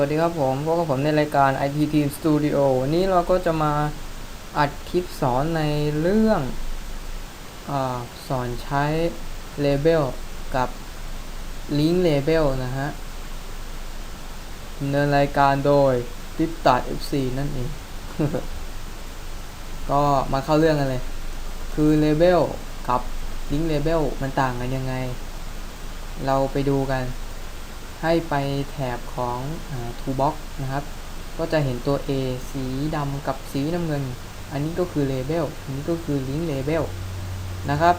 วัสดีครับผมพบกับผมในรายการ IT Team Studio วันนี้เราก็จะมาอัดคลิปสอนในเรื่องอสอนใช้ Label กับ Link Label นะฮะดำเนินรายการโดย t i p t a d FC นั่นเอง ก็มาเข้าเรื่องกันเลย คือ Label กับ Link Label มันต่างกันยังไง เราไปดูกัน ให้ไปแถบของอา toolbox นะครับ ก็จะเห็นตัว A สีดำกับสีน้ำเงิน อันนี้ก็คือ label อันนี้ก็คือ link label นะครับ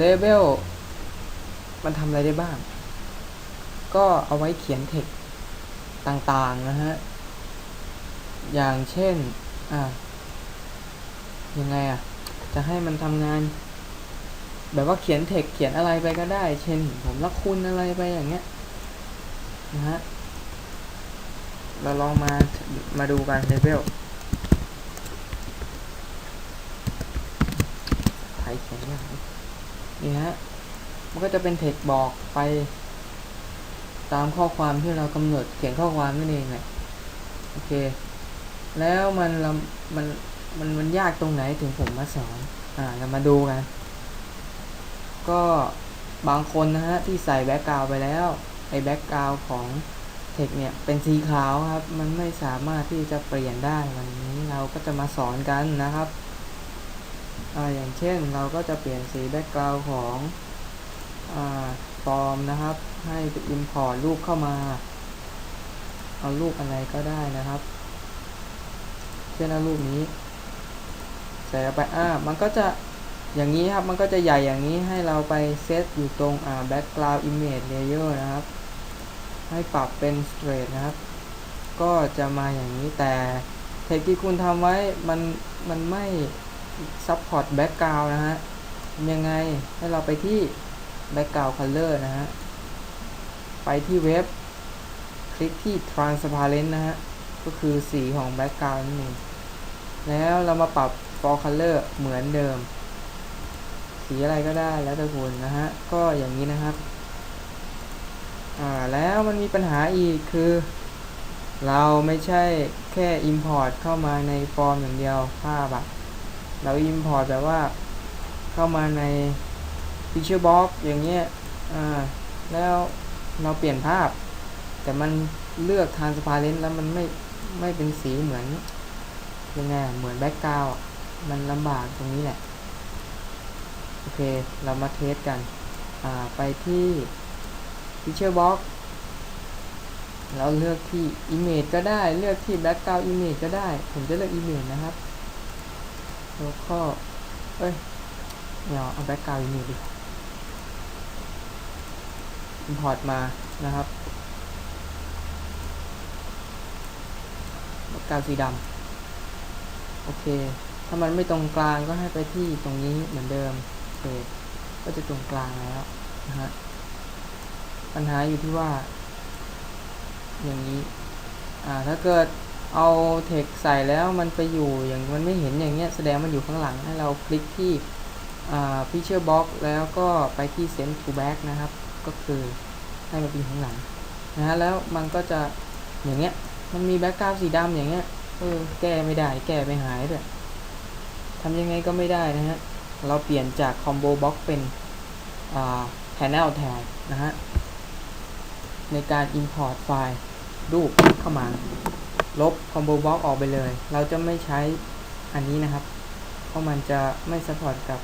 label มันทำอะไรได้บ้าง ก็เอาไว้เขียน text ต่างๆนะฮะ อย่างเช่น อะ ยังไงอะ จะให้มันทำงาน แบบว่าเขียน text เขียนอะไรไปก็ได้ เช่น ผมรักคุณอะไรไปอย่างเงี้ย นะฮะ เราลองมา มาดูกันเลเวลไทยเขียนยากนี่ฮะ มันก็จะเป็นเทคบอกไป ตามข้อความที่เรากำหนดเขียนข้อความนั่นเองแหละโอเค แล้วมันเรามันมันมันยากตรงไหนถึงผมมาสอน อ่าเรามาดูกัน ก็บางคนนะฮะ ที่ใส่แบ็กกราวไปแล้ว ไอ้แบ็กกราวของเทคเนี่ยเป็นสีขาวครับ มันไม่สามารถที่จะเปลี่ยนได้วันนี้เราก็จะมาสอนกันนะครับออย่างเช่นเราก็จะเปลี่ยนสีแบ็กกราวของฟอร์มนะครับ ให้ไป import รูปเข้ามา เอารูปอะไรก็ได้นะครับ เช่นรูปนี้ใส่ไปอ่ามันก็จะอย่างนี้ครับ มันก็จะใหญ่อย่างนี้ให้เราไปเซตอยู่ตรงอ่า background image layer นะครับ ให้ปรับเป็น straight นะครับ ก็จะมาอย่างนี้แต่เทคที่คุณทำไว้มันมันไม่ support background นะฮะยังไงให้เราไปที่ background color นะฮะ ไปที่เว็บ คลิกที่ transparent นะฮะ ก็คือสีของ background นั่นเองแล้วเรามาปรับ for color เหมือนเดิม สีอะไรก็ได้แล้วแต่คุณนะฮะ ก็อย่างนี้นะครับ อ่าแล้วมันมีปัญหาอีกคือ เราไม่ใช่แค่ import เข้ามาในฟอร์มอย่างเดียวภาพอะเรา import แบบว่าเข้ามาใน picture box อย่างเงี้ยอ่าแล้วเราเปลี่ยนภาพ แต่มันเลือก transparent แล้วมันไม่ไม่เป็นสีเหมือนยังไงเหมือน background มันลำบากตรงนี้แหละ โอเค เรามาเทสกันอ่าไปที่ Feature Box เราเลือกที่ Image ก็ได้ เลือกที่ Background Image ก็ได้ ผมจะเลือก Image นะครับ แล้วก็ เอ้ยเดี๋ยวเอา Background Image ดี Import มานะครับ Background สีดำ โอเค ถ้ามันไม่ตรงกลางก็ให้ไปที่ตรงนี้เหมือนเดิม โอเค ก็จะตรงกลางแล้วนะฮะ ปัญหาอยู่ที่ว่า อย่างนี้ อ่า ถ้าเกิดเอาเทคใส่แล้วมันไปอยู่อย่างมันไม่เห็นอย่างเงี้ยแสดงมันอยู่ข้างหลังให้เราคลิกที่อ่า Feature Box แล้วก็ไปที่ Send to Back นะครับ ก็คือให้มันเป็นข้างหลังนะฮะแล้วมันก็จะอย่างเงี้ยมันมีแบ็กกราวด์สีดำอย่างเงี้ยเออแก้ไม่ได้แก้ไม่หายด้วยทำยังไงก็ไม่ได้นะฮะเราเปลี่ยนจาก Combo Box เป็นอ่า Panel แทนนะฮะ ในการ Import ไฟล์รูปเข้ามา ลบ Combo Box ออกไปเลย เราจะไม่ใช้อันนี้นะครับ เพราะมันจะไม่ support กับ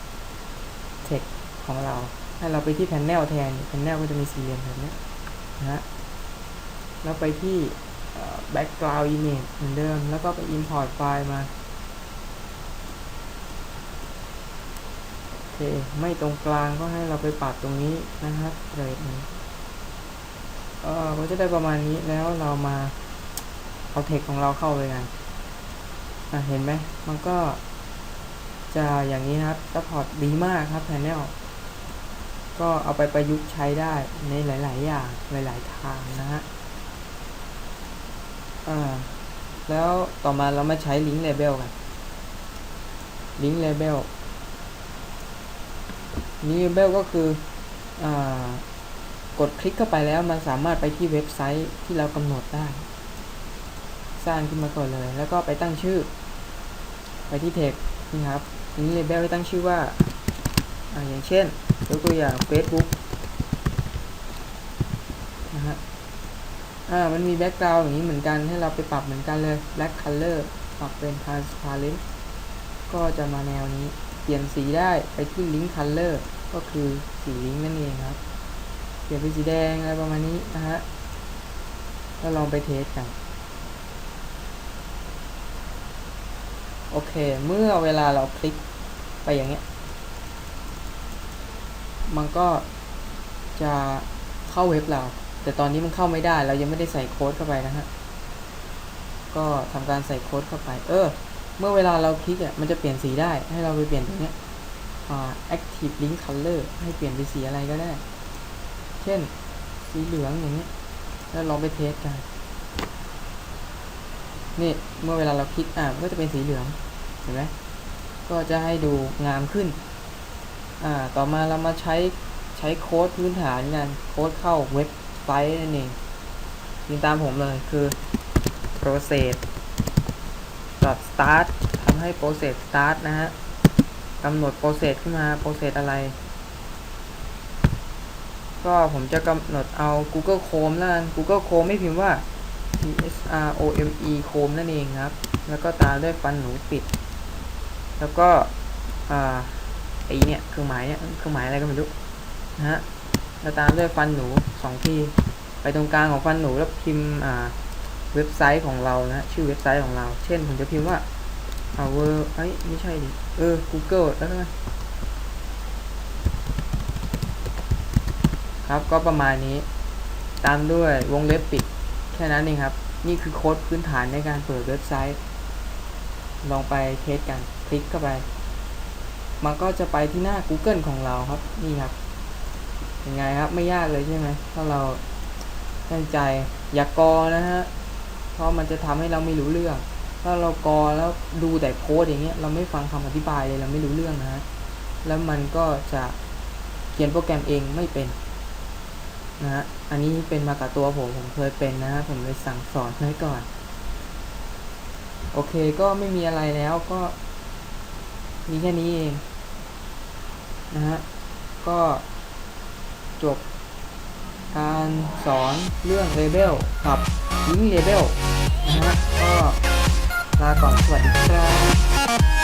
text ของเรา ให้เราไปที่ Panel แทน Panel ก็จะมีสี่เหลี่ยมแบบนี้นะฮะแล้วไปที่ background image เหมือนเดิม แล้วก็ไป import ไฟล์มาโอเค ไม่ตรงกลางก็ให้เราไปปรับตรงนี้นะครับเรทนี้ เออก็จะได้ประมาณนี้แล้วเรามาเอาเทคของเราเข้าไปกันอะเห็นไหมมันก็จะอย่างนี้นะครับ support ดีมากครับ panel ก็เอาไปประยุกต์ใช้ได้ในหลาย ๆ อย่าง หลาย ๆ ทางนะฮะอ่าแล้วต่อมาเรามาใช้ link label กัน link label นี่เบลก็คืออ่า กดคลิกเข้าไปแล้วมันสามารถไปที่เว็บไซต์ที่เรากำหนดได้ สร้างขึ้นมาก่อนเลย แล้วก็ไปตั้งชื่อ ไปที่ text นี่ครับนี้ label ให้ตั้งชื่อว่าออย่างเช่นยกตัวอย่าง Facebook นะฮะอ่ามันมี background อย่างนี้เหมือนกันให้เราไปปรับเหมือนกันเลย black color ปรับเป็น transparent ก็จะมาแนวนี้ เปลี่ยนสีได้ไปที่ link color ก็คือสีลิงก์นั่นเองครับ เปลี่ยนเป็นสีแดงอะไรประมาณนี้นะฮะก็ลองไปเทสกัน โอเค เมื่อเวลาเราคลิกไปอย่างเงี้ย มันก็จะเข้าเว็บเรา แต่ตอนนี้มันเข้าไม่ได้ เรายังไม่ได้ใส่โค้ดเข้าไปนะฮะ ก็ทำการใส่โค้ดเข้าไป เออ เมื่อเวลาเราคลิกอะ มันจะเปลี่ยนสีได้ ให้เราไปเปลี่ยนตรงเนี้ยอ่า active link color ให้เปลี่ยนเป็นสีอะไรก็ได้ เช่น สีเหลืองอย่างเงี้ แล้วลองไปเทสกัน นี่เมื่อเวลาเราคลิกอ่าก็จะเป็นสีเหลือง เห็นไหมก็จะให้ดูงามขึ้น อ่า ต่อมาเรามาใช้ใช้โค้ดพื้นฐานกันโค้ดเข้าเว็บไซต์นั่นเองยิงตามผมเลยคือ process start ทำให้ process start นะฮะกำหนด process ขึ้นมา process อะไร ก็ผมจะกำหนดเอา Google Chrome แล้วกัน Google Chrome ไม่พิมพ์ว่า T S R O M E Chrome นั่นเองครับ แล้วก็ตามด้วยฟันหนูปิด แล้วก็อ่าไอเนี่ยเครื่องหมายเนี่ยเครื่องหมายอะไรก็ไม่รู้นะฮะแล้วตามด้วยฟันหนูสองทีไปตรงกลางของฟันหนูแล้วพิมพ์อ่าเว็บไซต์ของเรานะชื่อเว็บไซต์ของเรา เช่นผมจะพิมพ์ว่า our เอ้ยไม่ใช่ดิเออ Google แล้วกัน ครับก็ประมาณนี้ ตามด้วยวงเล็บปิดแค่นั้นเองครับ นี่คือโค้ดพื้นฐานในการเปิดเว็บไซต์ ลองไปเทสกันคลิกเข้าไป มันก็จะไปที่หน้า Google ของเราครับนี่ครับยังไงครับไม่ยากเลยใช่ไหมถ้าเราตั้งใจอย่ากกอนะฮะเพราะมันจะทำให้เราไม่รู้เรื่อง ถ้าเรากอแล้วดูแต่โค้ดอย่างเงี้ยเราไม่ฟังคำอธิบายเลยเราไม่รู้เรื่องนะฮะแล้วมันก็จะเขียนโปรแกรมเองไม่เป็น นะฮะ อันนี้เป็นมากับตัวผมผมเคยเป็นนะฮะผมเลยสั่งสอนไว้ก่อน โอเคก็ไม่มีอะไรแล้วก็ มีแค่นี้เองนะฮะ ก็จบการสอนเรื่อง Label กับ Link Label นะฮะ ก็ลาก่อนสวัสดีครับ